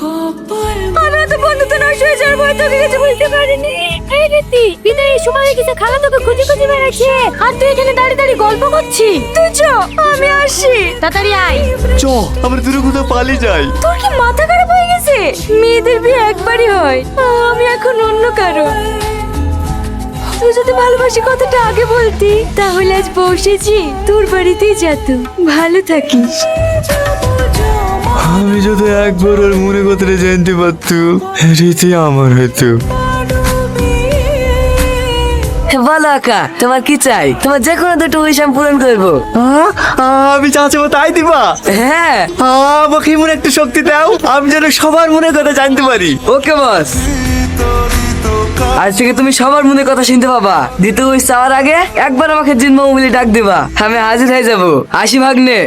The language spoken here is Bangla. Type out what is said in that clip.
আমি তো বন্ধুত্ব নষ্ট হয়ে যাওয়ার পর তোকে কিছু বুঝতে পারিনি। এই রীতি বিদায় এই সময় কিছু খালা তোকে খুঁজে খুঁজে বেড়াচ্ছে। আর তুই এখানে দাঁড়িয়ে দাঁড়িয়ে গল্প করছি তুই চ আমি আসি তাড়াতাড়ি আয়। চ আমরা দূরে কোথাও পালিয়ে যাই। তোর কি মাথা খারাপ হয়ে গেছে? মেয়েদের বিয়ে একবারই হয়। আমি এখন অন্য কারও। ভালোবাসি কথাটা আগে বলতি। তাহলে আজ বসেছি তোর বাড়িতেই যেত। ভালো থাকিস। আমি যদি একবার ওর মনে কথাটা জানতে পারতুম রীতি আমার হতো বলো আকা তোমার কি চাই? তোমার যে কোনো দুটো উইশ আমি পূরণ করব। আমি যা চাবো তাই দিবা? হ্যাঁ। আমাকে এমন একটা শক্তি দাও আমি যেন সবার মনে কথা জানতে পারি। ওকে বস আজ থেকে তুমি সবার মনে কথা শুনতে পাবা। দ্বিতীয় চাওয়ার আগে একবার আমাকে জিন্ম মিলে ডাক দিবা। আমি হাজির হয়ে যাব। আসি ভাগ্নে।